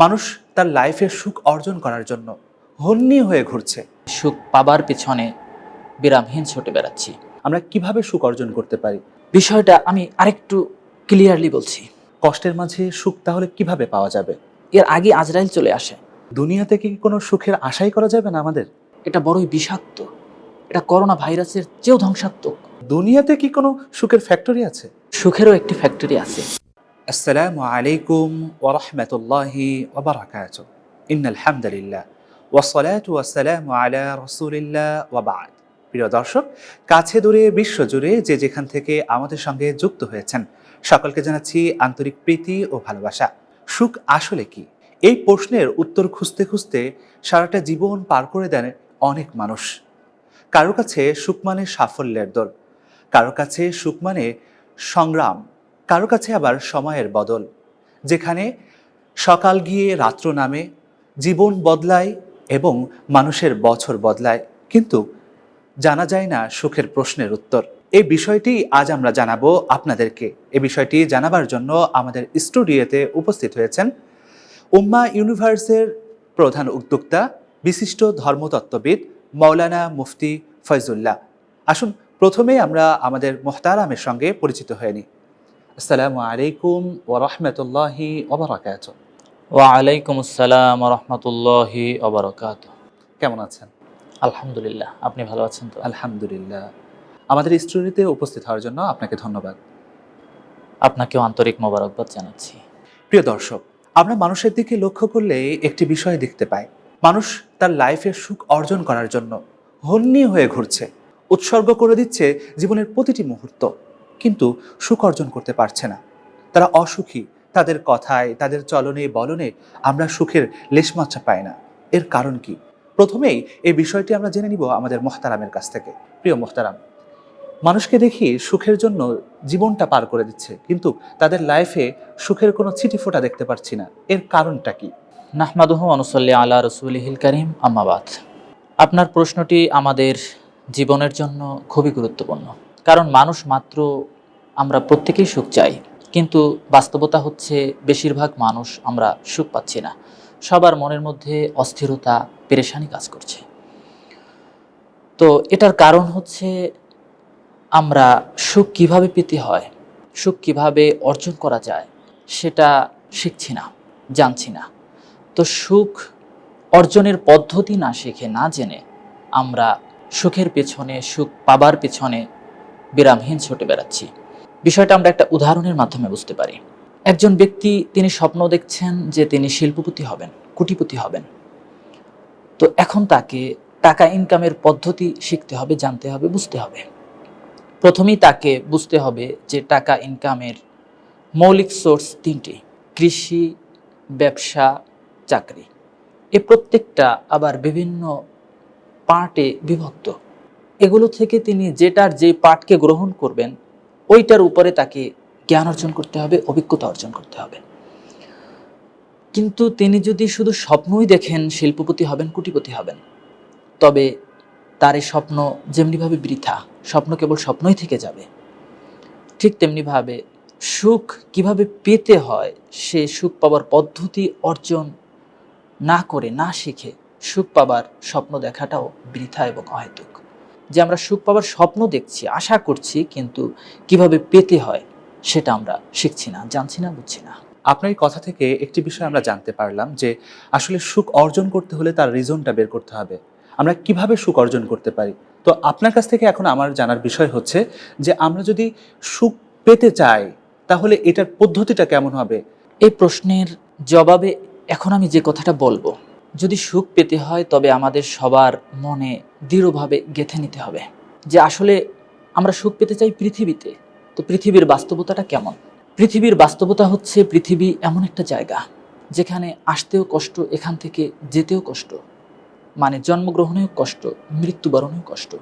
মানুষ তার লাইফে সুখ অর্জন করার জন্য হন্যি হয়ে ঘুরছে। সুখ পাবার পিছনে বিরামহীন ছুটে বেড়াচ্ছি। আমরা কীভাবে সুখ অর্জন করতে পারি? বিষয়টা আমি আরেকটু ক্লিয়ারলি বলছি। কষ্টের মাঝে সুখ তাহলে কীভাবে পাওয়া যাবে? এর আগে আজরাইল চলে আসে। দুনিয়াতে কি কোনো সুখের আশাই করা যাবে না আমাদের? এটা বড়ই বিষাক্ত। এটা করোনা ভাইরাসের চেয়েও ধ্বংসাত্মক। দুনিয়াতে কি কোনো সুখের ফ্যাক্টরি আছে? সুখেরও একটি ফ্যাক্টরি আছে। আসসালামু আলাইকুম ওরহমতুল্লাহি ওবরাকাত ইন আলহামদুলিল্লাহ ওয়াসসালাতু ওয়াসসালামু আলা রাসূলিল্লাহ ওয়া বা'দ। প্রিয় দর্শক, কাছে দূরে বিশ্বজুড়ে যে যেখান থেকে আমাদের সঙ্গে যুক্ত হয়েছেন, সকলকে জানাচ্ছি আন্তরিক প্রীতি ও ভালোবাসা। সুখ আসলে কি? এই প্রশ্নের উত্তর খুঁজতে খুঁজতে সারাটা জীবন পার করে দেন অনেক মানুষ। কারও কাছে সুখ মানে সাফল্যের দর কারও কাছে সুখ মানে সংগ্রাম কারও কাছে আবার সময়ের বদল, যেখানে সকাল গিয়ে রাত্র নামে, জীবন বদলায় এবং মানুষের বছর বদলায়। কিন্তু জানা যায় না সুখের প্রশ্নের উত্তর। এই বিষয়টি আজ আমরা জানাব আপনাদেরকে। এ বিষয়টি জানাবার জন্য আমাদের স্টুডিওতে উপস্থিত হয়েছেন উম্মা ইউনিভার্সের প্রধান উদ্যোক্তা, বিশিষ্ট ধর্মতত্ত্ববিদ মৌলানা মুফতি ফয়জুল্লাহ। আসুন প্রথমেই আমরা আমাদের মোহতারামের সঙ্গে পরিচিত হয়ে নিই। আসসালামু আলাইকুম ও রহমতুল্লাহি ওবরাকাত ওয়ালাইকুম আসসালাম রহমতুল্লাহি অবরকাত কেমন আছেন? আলহামদুলিল্লাহ আপনি ভালো আছেন তো? আলহামদুলিল্লাহ। আমাদের স্টুডিওতে উপস্থিত হওয়ার জন্য আপনাকে ধন্যবাদ। আপনাকেও আন্তরিক মোবারকবাদ জানাচ্ছি। প্রিয় দর্শক আমরা মানুষের দিকে লক্ষ্য করলে একটি বিষয় দেখতে পাই। মানুষ তার লাইফের সুখ অর্জন করার জন্য হন্যি হয়ে ঘুরছে। উৎসর্গ করে দিচ্ছে জীবনের প্রতিটি মুহূর্ত। কিন্তু সুখ অর্জন করতে পারছে না। তারা অসুখী, তাদের কথায়, তাদের চলনে, বলনে আমরা সুখের লেশমাত্রা পাই না। এর কারণ কি? প্রথমেই এই বিষয়টি আমরা জেনে নিব আমাদের মোহতারামের কাছ থেকে। প্রিয় মোহতারাম, মানুষকে দেখি সুখের জন্য জীবনটা পার করে দিচ্ছে, কিন্তু তাদের লাইফে সুখের কোনো ছিটি ফোঁটা দেখতে পাচ্ছি না। এর কারণটা কি? নাহমাদুহু অনুসল্লি আলা রসুলহিল করিম আম্মাবাদ আপনার প্রশ্নটি আমাদের জীবনের জন্য খুবই গুরুত্বপূর্ণ। কারণ মানুষ মাত্র আমরা প্রত্যেকেই সুখ চাই, কিন্তু বাস্তবতা হচ্ছে বেশিরভাগ মানুষ আমরা সুখ পাচ্ছি না। সবার মনের মধ্যে অস্থিরতা, পেরেশানি কাজ করছে। তো এটার কারণ হচ্ছে আমরা সুখ কীভাবে পেতে হয়, সুখ কীভাবে অর্জন করা যায়, সেটা শিখছি না, জানছি না। তো সুখ অর্জনের পদ্ধতি না শিখে, না জেনে আমরা সুখের পেছনে, সুখ পাবার পেছনে বিরামহীন ছুটে বেড়াচ্ছি। বিষয়টা আমরা একটা উদাহরণের মাধ্যমে বুঝতে পারি। একজন ব্যক্তি, তিনি স্বপ্ন দেখছেন যে তিনি শিল্পপতি হবেন, কোটিপতি হবেন। তো এখন তাকে টাকা ইনকামের পদ্ধতি শিখতে হবে, জানতে হবে, বুঝতে হবে। প্রথমেই তাকে বুঝতে হবে যে টাকা ইনকামের মৌলিক সোর্স তিনটি, কৃষি, ব্যবসা, চাকরি। এ প্রত্যেকটা আবার বিভিন্ন পার্টে বিভক্ত। এগুলো থেকে তিনি যেটার যে পাঠকে গ্রহণ করবেন, ওইটার উপরে তাকে জ্ঞান অর্জন করতে হবে, অভিজ্ঞতা অর্জন করতে হবে। কিন্তু তিনি যদি শুধু স্বপ্নই দেখেন, শিল্পপতি হবেন, কুটিপতি হবেন, তবে তার এই স্বপ্ন যেমনিভাবে বৃথা, স্বপ্ন কেবল স্বপ্নই থেকে যাবে। ঠিক তেমনিভাবে সুখ কীভাবে পেতে হয়, সে সুখ পাবার পদ্ধতি অর্জন না করে, না শিখে, সুখ পাবার স্বপ্ন দেখাটাও বৃথা এবং অহেতুক। যে আমরা সুখ পাওয়ার স্বপ্ন দেখছি আশা করছি কিন্তু কীভাবে পেতে হয় সেটা আমরা শিখছি না জানছি না বুঝছি না। আপনার কথা থেকে একটি বিষয় আমরা জানতে পারলাম যে আসলে সুখ অর্জন করতে হলে তার রিজনটা বের করতে হবে। আমরা কীভাবে সুখ অর্জন করতে পারি? তো আপনার কাছ থেকে এখন আমার জানার বিষয় হচ্ছে যে আমরা যদি সুখ পেতে চাই তাহলে এটার পদ্ধতিটা কেমন হবে? এই প্রশ্নের জবাবে এখন আমি যে কথাটা বলব যদি সুখ পেতে হয়, তবে আমাদের সবার মনে দৃঢ়ভাবে গেঁথে নিতে হবে। যে আসলে আমরা সুখ পেতে চাই পৃথিবীতে, তো পৃথিবীর বাস্তবতাটা কেমন? পৃথিবীর বাস্তবতা হচ্ছে পৃথিবী এমন একটা জায়গা, যেখানে আসতেও কষ্ট, এখান থেকে যেতেও কষ্ট। মানে জন্মগ্রহণেও কষ্ট, মৃত্যুবরণেও কষ্ট।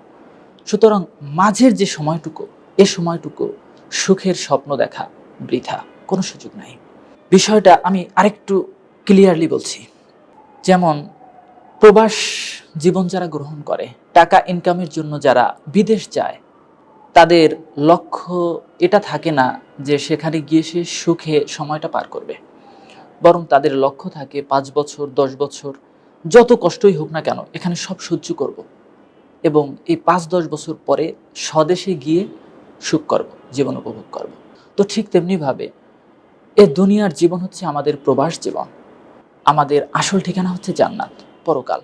সুতরাং মাঝের যে সময়টুকু, এ সময়টুকু সুখের স্বপ্ন দেখা বৃথা, কোনো সুযোগ নাই। বিষয়টা আমি আরেকটু ক্লিয়ারলি বলছি। যেমন, প্রবাস জীবন যারা গ্রহণ করে, টাকা ইনকামের জন্য যারা বিদেশ যায়, তাদের লক্ষ্য এটা থাকে না যে সেখানে গিয়ে সে সুখে সময়টা পার করবে। বরং তাদের লক্ষ্য থাকে পাঁচ বছর, দশ বছর, যত কষ্টই হোক না কেন, এখানে সব সহ্য করব এবং এই পাঁচ, দশ বছর পরে স্বদেশে গিয়ে সুখ করব, জীবন উপভোগ করব। তো ঠিক তেমনিভাবে এ দুনিয়ার জীবন হচ্ছে আমাদের প্রবাস জীবন। আমাদের আসল ঠিকানা হচ্ছে জান্নাত, পরকাল.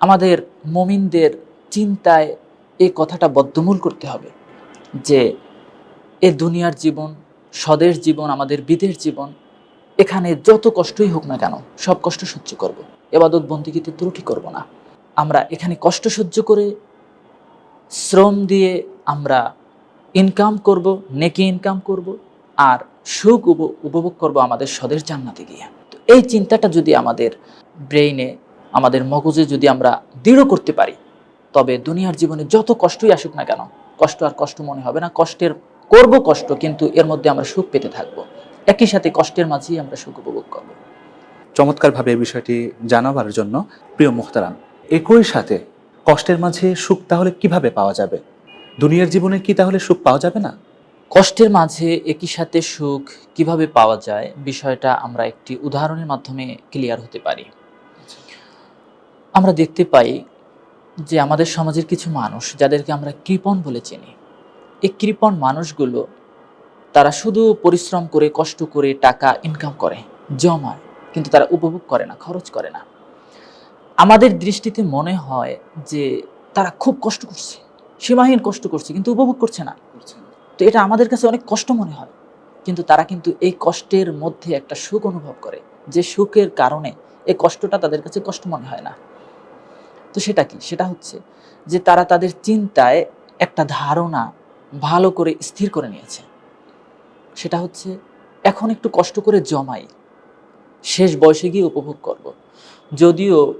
আমাদের মমিনদের চিন্তায় এই কথাটা বদ্ধমূল করতে হবে যে এ দুনিয়ার জীবন, স্বদেশ জীবন, আমাদের বিদেশ জীবন, এখানে যত কষ্টই হোক না কেন, সব কষ্ট সহ্য করব। এবাদত বন্দিগিতে ত্রুটি করব না আমরা এখানে কষ্ট সহ্য করে শ্রম দিয়ে আমরা ইনকাম করব, নেকি ইনকাম করব, আর সুখ উপ- উপভোগ করব আমাদের স্বদেশ জান্নাতে গিয়ে। তো এই চিন্তাটা যদি আমাদের ব্রেইনে, আমাদের মগজে যদি আমরা দৃঢ় করতে পারি, তবে দুনিয়ার জীবনে যত কষ্টই আসুক না কেন, কষ্ট আর কষ্ট মনে হবে না, কষ্টের, করব কষ্ট, কিন্তু এর মধ্যে আমরা সুখ পেতে থাকব। একই সাথে কষ্টের মাঝেই আমরা সুখ উপভোগ করব। চমৎকারভাবে এই বিষয়টি জানাবার জন্য প্রিয় মুখতারাম, একই সাথে কষ্টের মাঝে সুখ তাহলে কীভাবে পাওয়া যাবে? দুনিয়ার জীবনে কি তাহলে সুখ পাওয়া যাবে না? কষ্টের মাঝে একই সাথে সুখ কীভাবে পাওয়া যায় বিষয়টা আমরা একটি উদাহরণের মাধ্যমে ক্লিয়ার হতে পারি। আমরা দেখতে পাই যে আমাদের সমাজের কিছু মানুষ যাদেরকে আমরা কৃপণ বলে চিনি এই কৃপণ মানুষগুলো তারা শুধু পরিশ্রম করে কষ্ট করে টাকা ইনকাম করে জমায় কিন্তু তারা উপভোগ করে না খরচ করে না। আমাদের দৃষ্টিতে মনে হয় যে তারা খুব কষ্ট করছে। সীমাহীন কষ্ট করছে কিন্তু উপভোগ করছে না। তো এটা আমাদের কাছে অনেক কষ্ট মনে হয় কিন্তু তারা কিন্তু এই কষ্টের মধ্যে একটা সুখ অনুভব করে। যে সুখের কারণে এই কষ্টটা তাদের কাছে কষ্ট মনে হয় না। তো সেটা কি? সেটা হচ্ছে যে তারা তাদের চিন্তায় একটা ধারণা ভালো করে স্থির করে নিয়েছে। সেটা হচ্ছে এখন একটু কষ্ট করে জমাই শেষ বয়সে গিয়ে উপভোগ করব। যদিও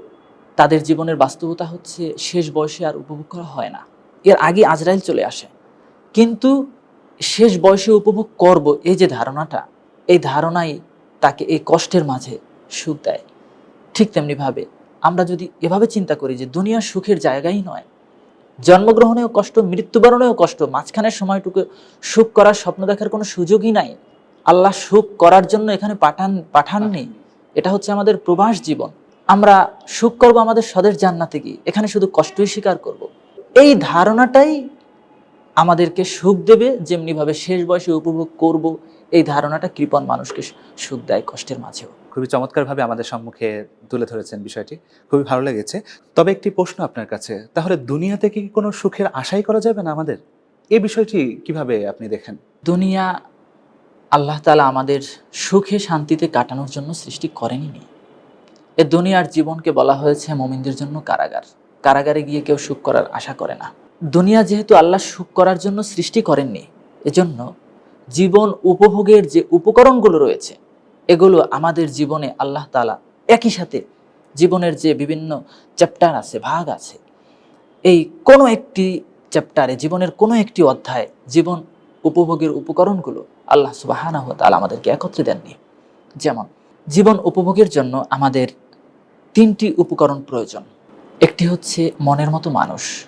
তাদের জীবনের বাস্তবতা হচ্ছে শেষ বয়সে আর উপভোগ করা হয় না। এর আগে আজরাইল চলে আসে। কিন্তু শেষ বয়সে উপভোগ করব এই যে ধারণাটা, এই ধারণাই তাকে এই কষ্টের মাঝে সুখ দেয়। ঠিক তেমনিভাবে আমরা যদি এভাবে চিন্তা করি যে দুনিয়া সুখের জায়গাই নয়, জন্মগ্রহণেও কষ্ট, মৃত্যুবরণেও কষ্ট মাঝখানের সময়টুকু সুখ করার স্বপ্ন দেখার কোনো সুযোগই নাই। আল্লাহ সুখ করার জন্য এখানে পাঠান, পাঠাননি। এটা হচ্ছে আমাদের প্রবাস জীবন। আমরা সুখ করব আমাদের স্বদেশ জান্নাতে গিয়ে। এখানে শুধু কষ্টই স্বীকার করব। এই ধারণাটাই আমাদেরকে সুখ দেবে যেমনিভাবে শেষ বয়সে উপভোগ করব এই ধারণাটা কৃপণ মানুষকে সুখ দেয় কষ্টের মাঝেও। খুবই চমৎকারভাবে আমাদের সম্মুখে তুলে ধরেছেন বিষয়টি। খুবই ভালো লেগেছে। তবে একটি প্রশ্ন আপনার কাছে তাহলে দুনিয়াতে কি কোনো সুখের আশাই করা যাবে না আমাদের? এই বিষয়টি কীভাবে আপনি দেখেন? দুনিয়া আল্লাহ তালা আমাদের সুখে শান্তিতে কাটানোর জন্য সৃষ্টি করেনি এ দুনিয়ার জীবনকে বলা হয়েছে মোমিনদের জন্য কারাগার। কারাগারে গিয়ে কেউ সুখ করার আশা করে না। দুনিয়া যেহেতু আল্লাহ সুখ করার জন্য সৃষ্টি করেননি, এজন্য জীবন উপভোগের যে উপকরণগুলো রয়েছে, এগুলো আমাদের জীবনে আল্লাহ তালা একই সাথে জীবনের যে বিভিন্ন চ্যাপ্টার আছে, ভাগ আছে, এই কোনো একটি চ্যাপ্টারে, জীবনের কোনো একটি অধ্যায় জীবন উপভোগের উপকরণগুলো আল্লাহ সুবাহানা তালা আমাদেরকে একত্রে দেননি। যেমন, জীবন উপভোগের জন্য আমাদের তিনটি উপকরণ প্রয়োজন। একটি হচ্ছে মনের মতো মানুষ।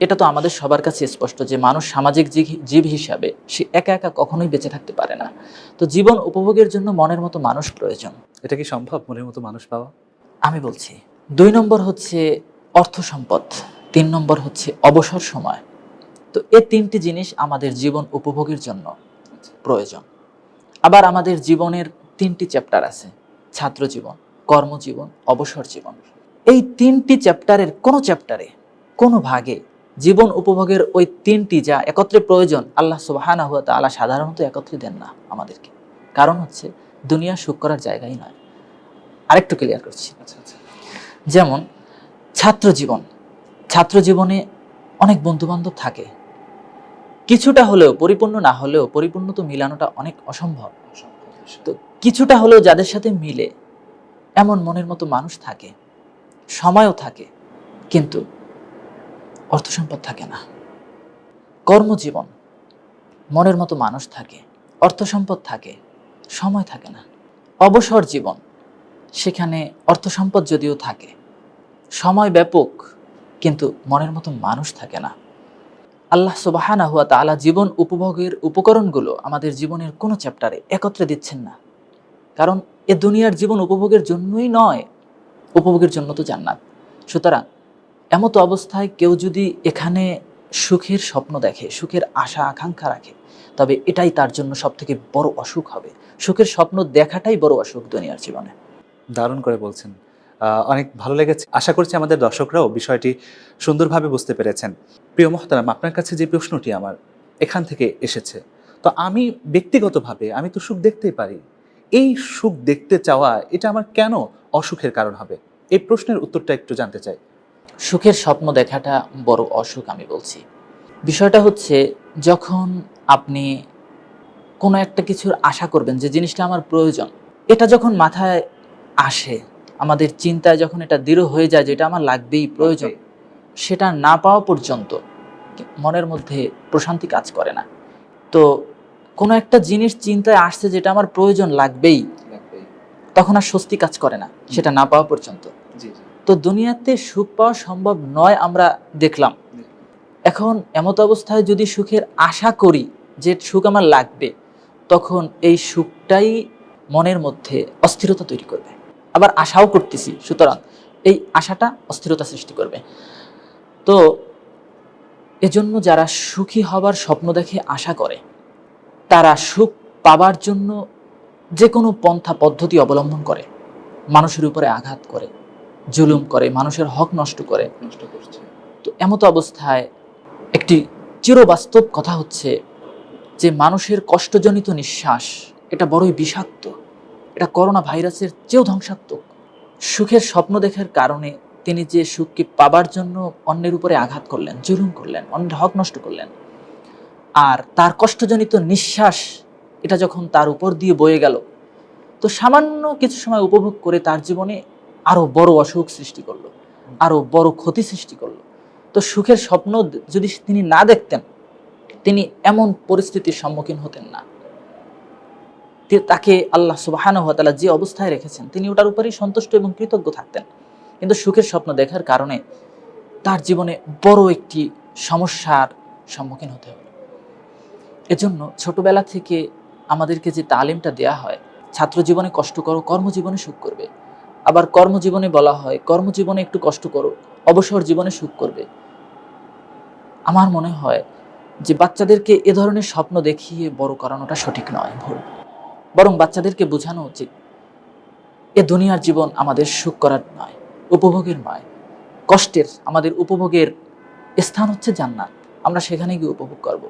এটা তো আমাদের সবার কাছে স্পষ্ট যে মানুষ সামাজিক জীব- হিসাবে সে একা একা কখনোই বেঁচে থাকতে পারে না। তো জীবন উপভোগের জন্য মনের মতো মানুষ প্রয়োজন। এটা কি সম্ভব মনের মতো মানুষ পাওয়া? আমি বলছি দুই নম্বর হচ্ছে অর্থ সম্পদ তিন নম্বর হচ্ছে অবসর সময়। তো এই তিনটি জিনিস আমাদের জীবন উপভোগের জন্য প্রয়োজন। আবার আমাদের জীবনের তিনটি চ্যাপ্টার আছে ছাত্র জীবন কর্মজীবন অবসর জীবন। এই তিনটি চ্যাপ্টারের কোনো চ্যাপ্টারে কোনো ভাগে জীবন উপভোগের ওই তিনটি যা একত্রে প্রয়োজন আল্লাহ সুবাহানা হুয়া তাআলা সাধারণত একত্রে দেন না আমাদেরকে। কারণ হচ্ছে দুনিয়া সুখ করার জায়গাই নয়। আরেকটু ক্লিয়ার করছি। আচ্ছা আচ্ছা। যেমন ছাত্র জীবন। ছাত্র জীবনে অনেক বন্ধু বান্ধব থাকে। কিছুটা হলেও পরিপূর্ণ না হলেও পরিপূর্ণ তো মিলানোটা অনেক অসম্ভব। তো কিছুটা হলেও যাদের সাথে মিলে এমন মনের মতো মানুষ থাকে সময়ও থাকে, কিন্তু অর্থ সম্পদ থাকে না। কর্মজীবন, মনের মতো মানুষ থাকে অর্থ সম্পদ থাকে, সময় থাকে না। অবসর জীবন, সেখানে অর্থ সম্পদ যদিও থাকে, সময় ব্যাপক, কিন্তু মনের মতো মানুষ থাকে না। আল্লাহ সুবাহানা হুয়া তালা জীবন উপভোগের উপকরণগুলো আমাদের জীবনের কোনো চ্যাপ্টারে একত্রে দিচ্ছেন না। কারণ এ দুনিয়ার জীবন উপভোগের জন্যই নয় উপভোগের জন্য তো জান্নাত। সুতরাং এমতো অবস্থায় কেউ যদি এখানে সুখের স্বপ্ন দেখে, সুখের আশা, আকাঙ্ক্ষা রাখে, তবে এটাই তার জন্য সব থেকে বড় অসুখ হবে। সুখের স্বপ্ন দেখাটাই বড় অসুখ দুনিয়ার জীবনে। দারুণ করে বলছেন। অনেক ভালো লেগেছে। আশা করছি আমাদের দর্শকরাও বিষয়টি সুন্দরভাবে বুঝতে পেরেছেন। প্রিয় মহতারাম, আপনার কাছে যে প্রশ্নটি আমার এখান থেকে এসেছে, তো আমি ব্যক্তিগতভাবে, আমি তো সুখ দেখতেই পারি। এই সুখ দেখতে চাওয়া, এটা আমার কেন অসুখের কারণ হবে। এই প্রশ্নের উত্তরটা একটু জানতে চাই। সুখের স্বপ্ন দেখাটা বড় অসুখ আমি বলছি। বিষয়টা হচ্ছে যখন আপনি কোনো একটা কিছুর আশা করবেন যে জিনিসটা আমার প্রয়োজন এটা যখন মাথায় আসে আমাদের চিন্তায় যখন এটা দৃঢ় হয়ে যায় যে এটা আমার লাগবেই প্রয়োজন সেটা না পাওয়া পর্যন্ত মনের মধ্যে প্রশান্তি কাজ করে না। তো কোনো একটা জিনিস চিন্তায় আসছে যেটা আমার প্রয়োজন লাগবেই তখন আর স্বস্তি কাজ করে না সেটা না পাওয়া পর্যন্ত। তো দুনিয়াতে সুখ পাওয়া সম্ভব নয় আমরা দেখলাম। এখন এমত অবস্থায় যদি সুখের আশা করি যে সুখ আমার লাগবে তখন এই সুখটাই মনের মধ্যে অস্থিরতা তৈরি করবে। আবার আশাও করতেছি সুতরাং এই আশাটা অস্থিরতা সৃষ্টি করবে। তো এজন্য যারা সুখী হবার স্বপ্ন দেখে আশা করে তারা সুখ পাবার জন্য যে কোনো পন্থা পদ্ধতি অবলম্বন করে মানুষের উপরে আঘাত করে জুলুম করে মানুষের হক নষ্ট করে। নষ্ট করছে। তো এমতো অবস্থায় একটি চিরবাস্তব কথা হচ্ছে যে মানুষের কষ্টজনিত নিঃশ্বাস এটা বড়ই বিষাক্ত। এটা করোনা ভাইরাসের চেয়েও ধ্বংসাত্মক। সুখের স্বপ্ন দেখার কারণে তিনি যে সুখকে পাবার জন্য অন্যের উপরে আঘাত করলেন জুলুম করলেন অন্যের হক নষ্ট করলেন আর তার কষ্টজনিত নিঃশ্বাস এটা যখন তার উপর দিয়ে বয়ে গেল, তো সামান্য কিছু সময় উপভোগ করে তার জীবনে আরও বড় অসুখ সৃষ্টি করল, আরও বড় ক্ষতি সৃষ্টি করল। তো সুখের স্বপ্ন যদি তিনি না দেখতেন, তিনি এমন পরিস্থিতির সম্মুখীন হতেন না। তাকে আল্লাহ সুবাহানু তাআলা যে অবস্থায় রেখেছেন, তিনি ওটার উপরেই সন্তুষ্ট এবং কৃতজ্ঞ থাকতেন। কিন্তু সুখের স্বপ্ন দেখার কারণে তার জীবনে বড় একটি সমস্যার সম্মুখীন হতে হবে এজন্য ছোটবেলা থেকে আমাদেরকে যে তালিমটা দেয়া হয় ছাত্র জীবনে কষ্ট করো, কর্মজীবনে সুখ করবে। আবার কর্মজীবনে বলা হয়, কর্মজীবনে একটু কষ্ট করো, অবসর জীবনে সুখ করবে। আমার মনে হয় যে বাচ্চাদেরকে এ ধরনের স্বপ্ন দেখিয়ে বড় করানোটা সঠিক নয়, ভুল। বরং বাচ্চাদেরকে বোঝানো উচিত, এ দুনিয়ার জীবন আমাদের সুখ করার নয়, উপভোগের নয়। কষ্টের, আমাদের উপভোগের স্থান হচ্ছে জান্নাত। আমরা সেখানে গিয়ে উপভোগ করব।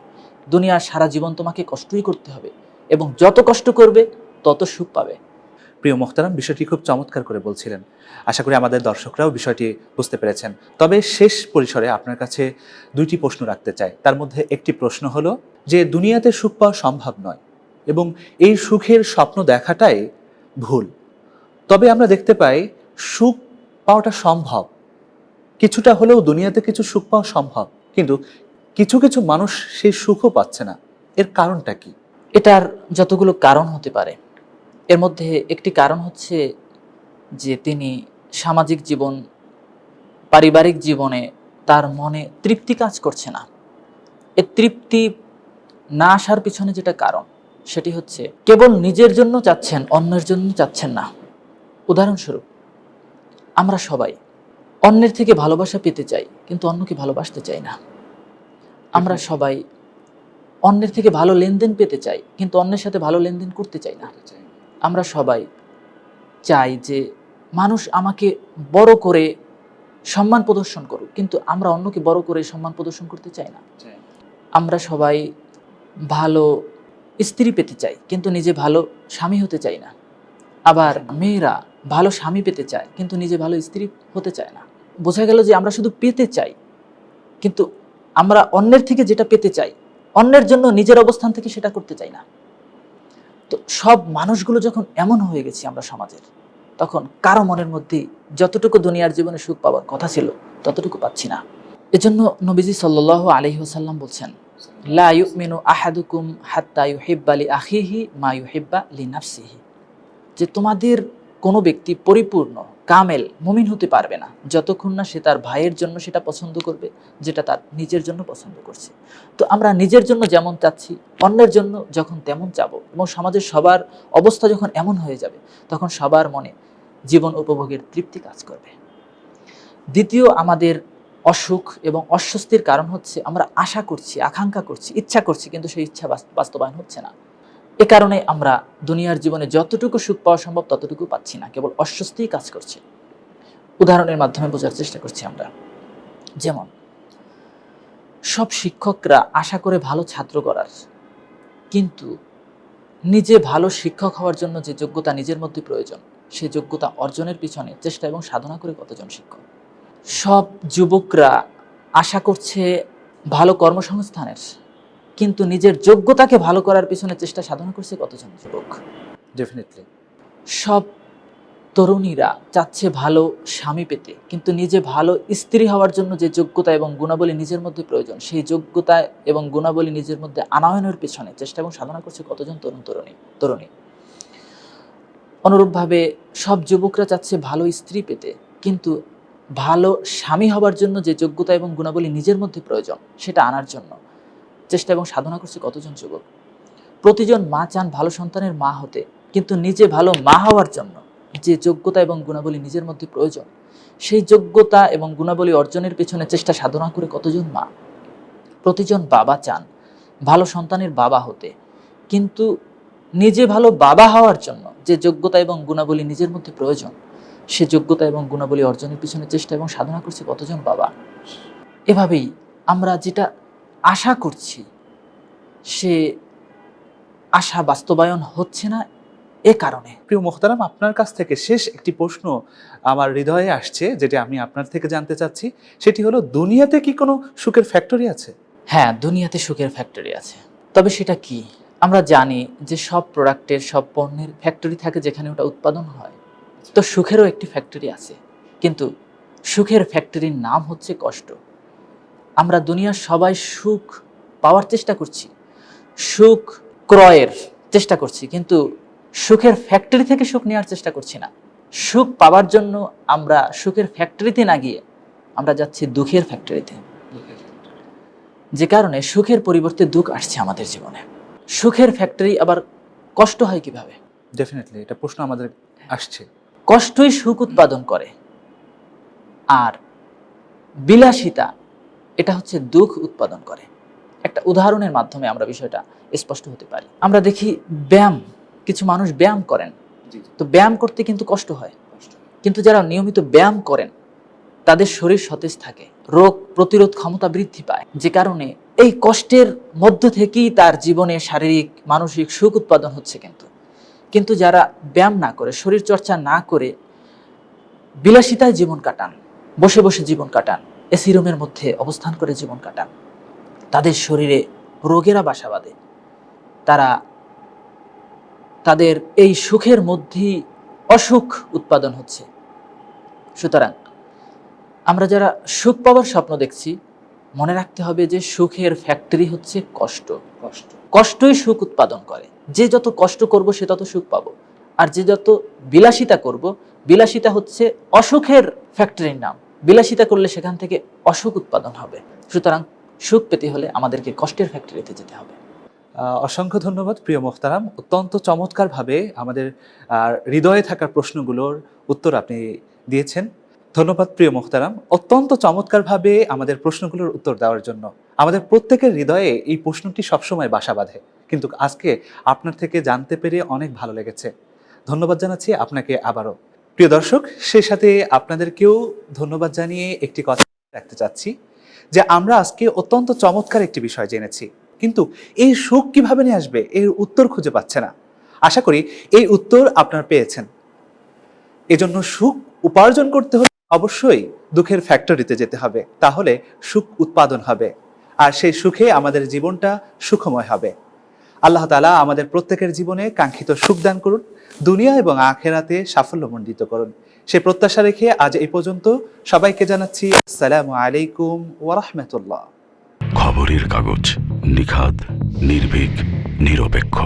দুনিয়ার সারা জীবন তোমাকে কষ্টই করতে হবে। এবং যত কষ্ট করবে, তত সুখ পাবে। প্রিয় মোহতারাম, বিষয়টি খুব চমৎকার করে বলছিলেন। আশা করি আমাদের দর্শকরাও বিষয়টি বুঝতে পেরেছেন। তবে শেষ পরিসরে আপনার কাছে দুইটি প্রশ্ন রাখতে চাই। তার মধ্যে একটি প্রশ্ন হলো যে, দুনিয়াতে সুখ পাওয়া সম্ভব নয় এবং এই সুখের স্বপ্ন দেখাটাই ভুল। তবে আমরা দেখতে পাই, সুখ পাওয়াটা সম্ভব। কিছুটা হলেও দুনিয়াতে কিছু সুখ পাওয়া সম্ভব। কিন্তু কিছু কিছু মানুষ সেই সুখও পাচ্ছে না। এর কারণটা কি? এটার যতগুলো কারণ হতে পারে, এর মধ্যে একটি কারণ হচ্ছে যে তিনি সামাজিক জীবন, পারিবারিক জীবনে তার মনে তৃপ্তি কাজ করছে না। এ তৃপ্তি না আসার পিছনে যেটা কারণ, সেটি হচ্ছে কেবল নিজের জন্য চাচ্ছেন, অন্যের জন্য চাচ্ছেন না। উদাহরণস্বরূপ, আমরা সবাই অন্যের থেকে ভালোবাসা পেতে চাই, কিন্তু অন্যকে ভালোবাসতে চাই না। আমরা সবাই অন্যের থেকে ভালো লেনদেন পেতে চাই, কিন্তু অন্যের সাথে ভালো লেনদেন করতে চাই না। আমরা সবাই চাই যে মানুষ আমাকে বড় করে সম্মান প্রদর্শন করুক, কিন্তু আমরা অন্যকে বড় করে সম্মান প্রদর্শন করতে চাই না। আমরা সবাই ভালো স্ত্রী পেতে চাই, কিন্তু নিজে ভালো স্বামী হতে চাই না। আবার মেয়েরা ভালো স্বামী পেতে চায়, কিন্তু নিজে ভালো স্ত্রী হতে চায় না। বোঝা গেল যে আমরা শুধু পেতে চাই, কিন্তু আমরা অন্যের থেকে যেটা পেতে চাই অন্যের জন্য নিজের অবস্থান থেকে সেটা করতে চাই না। তো সব মানুষগুলো যখন এমন হয়ে গেছি আমরা সমাজের, তখন কারও মনের মধ্যে যতটুকু দুনিয়ার জীবনে সুখ পাওয়ার কথা ছিল, ততটুকু পাচ্ছি না। এজন্য নবীজি সাল্লাহ আলহি ওসাল্লাম বলছেন যে তোমাদের কোনো ব্যক্তি পরিপূর্ণ কামেল মুমিন হতে পারবে না। যতক্ষণ না সে তার ভাইয়ের জন্য সেটা পছন্দ করবে, যেটা তার নিজের জন্য পছন্দ করছে। তো আমরা নিজের জন্য যেমন চাচ্ছি, অন্যের জন্য যখন তেমন চাবো এবং সমাজের সবার অবস্থা যখন এমন হয়ে যাবে, তখন সবার মনে জীবন উপভোগের তৃপ্তি কাজ করবে। দ্বিতীয়, আমাদের অসুখ এবং অস্বস্তির কারণ হচ্ছে আমরা আশা করছি, আকাঙ্ক্ষা করছি, ইচ্ছা করছি, কিন্তু সেই ইচ্ছা বাস্তবায়ন হচ্ছে না। এ কারণে আমরা দুনিয়ার জীবনে যতটুকু সুখ পাওয়া সম্ভব ততটুকু পাচ্ছি না, কেবল অস্বস্তিই কাজ করছে। উদাহরণের মাধ্যমে বোঝার চেষ্টা করছি আমরা। যেমন, সব শিক্ষকরা আশা করে ভালো ছাত্র করার, কিন্তু নিজে ভালো শিক্ষক হওয়ার জন্য যে যোগ্যতা নিজের মধ্যে প্রয়োজন, সে যোগ্যতা অর্জনের পিছনে চেষ্টা এবং সাধনা করে কতজন শিক্ষক? সব যুবকরা আশা করছে ভালো কর্মসংস্থানের কিন্তু নিজের যোগ্যতাকে ভালো করার পিছনে চেষ্টা সাধনা করছে কতজন যুবক? ডেফিনেটলি সব তরুণীরা চাচ্ছে ভালো স্বামী পেতে কিন্তু নিজে ভালো স্ত্রী হওয়ার জন্য যে যোগ্যতা এবং গুণাবলী নিজের মধ্যে প্রয়োজন সেই যোগ্যতা এবং গুণাবলী নিজের মধ্যে আনয়নের পেছনে চেষ্টা এবং সাধনা করছে কতজন তরুণ তরুণী তরুণী? অনুরূপভাবে সব যুবকরা চাচ্ছে ভালো স্ত্রী পেতে কিন্তু ভালো স্বামী হবার জন্য যে যোগ্যতা এবং গুণাবলী নিজের মধ্যে প্রয়োজন সেটা আনার জন্য চেষ্টা এবং সাধনা করছে কতজন যুবক? প্রতিজন মা চান ভালো সন্তানের মা হতে, কিন্তু নিজে ভালো মা হওয়ার জন্য যে যোগ্যতা এবং গুণাবলী নিজের মধ্যে প্রয়োজন, সেই যোগ্যতা এবং গুণাবলী অর্জনের পেছনে চেষ্টা সাধনা করে কতজন মা? প্রতিজন বাবা চান ভালো সন্তানের বাবা হতে, কিন্তু নিজে ভালো বাবা হওয়ার জন্য যে যোগ্যতা এবং গুণাবলী নিজের মধ্যে প্রয়োজন, সে যোগ্যতা এবং গুণাবলী অর্জনের পিছনে চেষ্টা এবং সাধনা করছে কতজন বাবা? এভাবেই আমরা যেটা আশা করছি সে আশা বাস্তবায়ন হচ্ছে না এ কারণে। প্রিয় মোহতারাম আপনার কাছ থেকে শেষ একটি প্রশ্ন আমার হৃদয়ে আসছে যেটি আমি আপনার থেকে জানতে চাচ্ছি। সেটি হলো দুনিয়াতে কি কোনো সুখের ফ্যাক্টরি আছে? হ্যাঁ দুনিয়াতে সুখের ফ্যাক্টরি আছে। তবে সেটা কি? আমরা জানি যে সব প্রোডাক্টের সব পণ্যের ফ্যাক্টরি থাকে যেখানে ওটা উৎপাদন হয়। তো সুখেরও একটি ফ্যাক্টরি আছে। কিন্তু সুখের ফ্যাক্টরির নাম হচ্ছে কষ্ট। আমরা দুনিয়ার সবাই সুখ পাওয়ার চেষ্টা করছি। সুখ ক্রয়ের চেষ্টা করছি কিন্তু সুখের ফ্যাক্টরি থেকে সুখ নেওয়ার চেষ্টা করছি না। সুখ পাওয়ার জন্য আমরা সুখের ফ্যাক্টরিতে না গিয়ে আমরা যাচ্ছি দুঃখের ফ্যাক্টরিতে যে কারণে সুখের পরিবর্তে দুঃখ আসছে আমাদের জীবনে। সুখের ফ্যাক্টরি আবার কষ্ট হয় কীভাবে? ডেফিনেটলি এটা প্রশ্ন আমাদের আসছে। কষ্টই সুখ উৎপাদন করে। আর বিলাসিতা এটা হচ্ছে দুঃখ উৎপাদন করে। একটা উদাহরণের মাধ্যমে আমরা বিষয়টা স্পষ্ট হতে পারি। আমরা দেখি ব্যায়াম কিছু মানুষ ব্যায়াম করেন। তো ব্যায়াম করতে কিন্তু কষ্ট হয়। কিন্তু যারা নিয়মিত ব্যায়াম করেন তাদের শরীর সতেজ থাকে রোগ প্রতিরোধ ক্ষমতা বৃদ্ধি পায়। যে কারণে এই কষ্টের মধ্য থেকেই তার জীবনে শারীরিক মানসিক সুখ উৎপাদন হচ্ছে কিন্তু। কিন্তু যারা ব্যায়াম না করে শরীর চর্চা না করে বিলাসিতায় জীবন কাটান বসে বসে জীবন কাটান এসি রুমের মধ্যে অবস্থান করে জীবন কাটান। তাদের শরীরে রোগেরা বাসা বাঁধে। তারা তাদের এই সুখের মধ্যেই অসুখ উৎপাদন হচ্ছে। সুতরাং আমরা যারা সুখ পাওয়ার স্বপ্ন দেখছি মনে রাখতে হবে যে সুখের ফ্যাক্টরি হচ্ছে কষ্ট। কষ্ট। কষ্টই সুখ উৎপাদন করে। যে যত কষ্ট করব সে তত সুখ পাবো। আর যে যত বিলাসিতা করব বিলাসিতা হচ্ছে অসুখের ফ্যাক্টরির নাম। বিলাসিতা করলে সেখান থেকে অসুখ উৎপাদন হবে। সুতরাং সুখ পেতে হলে আমাদেরকে কষ্টের ফ্যাক্টরিতে যেতে হবে। অসংখ্য ধন্যবাদ প্রিয় মোখতারাম। অত্যন্ত চমৎকারভাবে আমাদের হৃদয়ে থাকা প্রশ্নগুলোর উত্তর আপনি দিয়েছেন। ধন্যবাদ প্রিয় মোখতারাম। অত্যন্ত চমৎকারভাবে আমাদের প্রশ্নগুলোর উত্তর দেওয়ার জন্য। আমাদের প্রত্যেকের হৃদয়ে এই প্রশ্নটি সবসময় বাসা বাঁধে। কিন্তু আজকে আপনার থেকে জানতে পেরে অনেক ভালো লেগেছে। ধন্যবাদ জানাচ্ছি। আপনাকে আবারও। প্রিয় দর্শক, সেই সাথে আপনাদেরকেও ধন্যবাদ জানিয়ে একটি কথা রাখতে চাচ্ছি, যে আমরা আজকে অত্যন্ত চমৎকার একটি বিষয় জেনেছি। কিন্তু এই সুখ কীভাবে নিয়ে আসবে, এর উত্তর খুঁজে পাচ্ছে না। আশা করি এই উত্তর আপনারা পেয়েছেন। এজন্য সুখ উপার্জন করতে হলে অবশ্যই দুঃখের ফ্যাক্টরিতে যেতে হবে, তাহলে সুখ উৎপাদন হবে। আর সেই সুখে আমাদের জীবনটা সুখময় হবে। আল্লাহ তালা আমাদের প্রত্যেকের জীবনে কাঙ্ক্ষিত সুখ দান করুন, দুনিয়া এবং আখেরাতে সাফল্যমণ্ডিত করুন। সে প্রত্যাশা রেখে আজ এই পর্যন্ত সবাইকে জানাচ্ছি, আসসালামু আলাইকুম ওরহমতুল্লাহ খবরের কাগজ নিখাদ, নির্ভীক, নিরপেক্ষ।